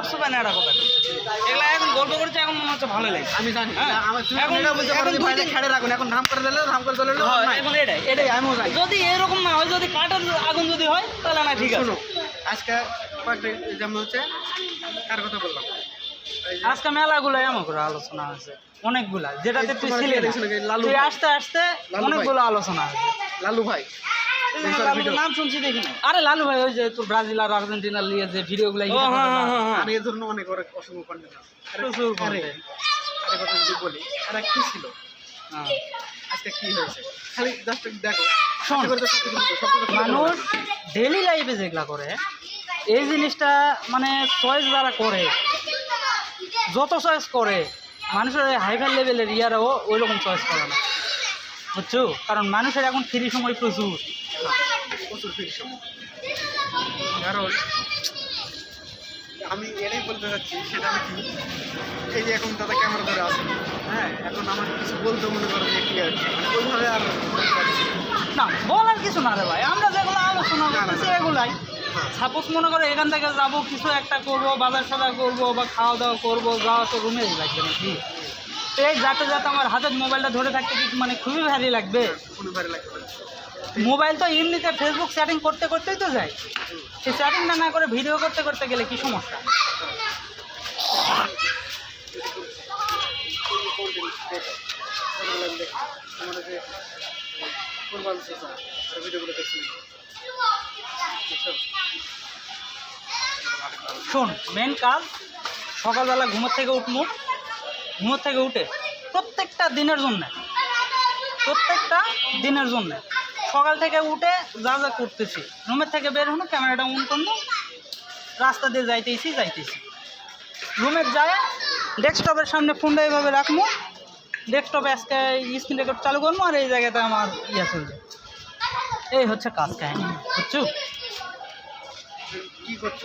সব সময় নেড়া কথা এগুলা এখন গল্প করছে এখন মনে হচ্ছে ভালো লাগে আমি জানি। হ্যাঁ। এখন- এখন খেড়ে রাখুন। এখন ধাম করে দিলে ধাম করে দিলে হ্যাঁ, এখন এটাই। এটাই আমিও জানি যদি এরকম না হয় যদি কাঠের আগুন যদি হয় তাহলে না ঠিক আছে। শোনো আজকে যেমন হচ্ছে কার কথা বললাম? আজকে মেলাগুলো এমন করে আলোচনা আছে অনেকগুলা যেটাতে তুই ছিলি তুই? আসতে আসতে অনেকগুলো আলোচনা আছে লালু ভাই। নাম শুনছি দেখি আরে লালু ভাই ওই যে তোর ব্রাজিল আর আর্জেন্টিনার লিয়ে যে ভিডিওগুলো আর এর জন্য অনেক অনেক অসংখ্য কন্টেন্ট আছে। আরে- কথা যদি বলি কি ছিল? আজকে কি হয়েছে? খালি জাস্ট দেখো। মানুষ ডেলি লাইফে যেগুলা করে এই জিনিসটা মানে চয়েস যারা করে। যত চয়েস করে মানুষের হাইফাই লেভেলের ইয়ারাও ওই রকম চয়েস করে না। বুঝছ? কারণ মানুষের এখন ফ্রি সময় প্রচুর। প্রচুর ফিল কারণ আমি এটাই বলতে চাচ্ছি সেটা আমি কি এই যে এখন দাদা ক্যামেরা ধরে আছে। হ্যাঁ এখন আমার কিছু বলতে মনে করো যে কি আর কি, মানে ওইভাবে আর না। বলার কিছু না রে ভাই। আমরা যেগুলো আলোচনা করতেছি এগুলাই। সাপোজ মনে করো এখান থেকে যাব কিছু একটা করব বাজার সাজার করব বা খাওয়া দাওয়া করব যাওয়া তো রুমেই লাগবে নাকি? এই যাতে যাতে আমার হাতের মোবাইলটা ধরে থাকতে কি মানে খুবই ভারী লাগবে। মোবাইল তো এমনিতে ফেসবুক সেটিং করতে করতেই তো যায় সেই সেটিংটা না করে ভিডিও করতে করতে গেলে কি সমস্যা? শোন মেন কাজ সকালবেলা ঘুমোর থেকে উঠবো ঘুমোর থেকে উঠে প্রত্যেকটা দিনের জন্যে, প্রত্যেকটা দিনের জন্যে। সকাল থেকে উঠে যা যা করতেছি, রুমের থেকে বের হলো ক্যামেরাটা অন করব রাস্তা দিয়ে যাইতেছি যাইতেছি। রুমের যায় ডেস্কটপের সামনে ফোনটা এইভাবে রাখব ডেস্কটপে আজকে স্ক্রিন রেকর্ড চালু করব আর এই জায়গাতে আমার ইয়ে চলবে এই হচ্ছে কাজ কাহিনী, বুঝছ? কি করছ?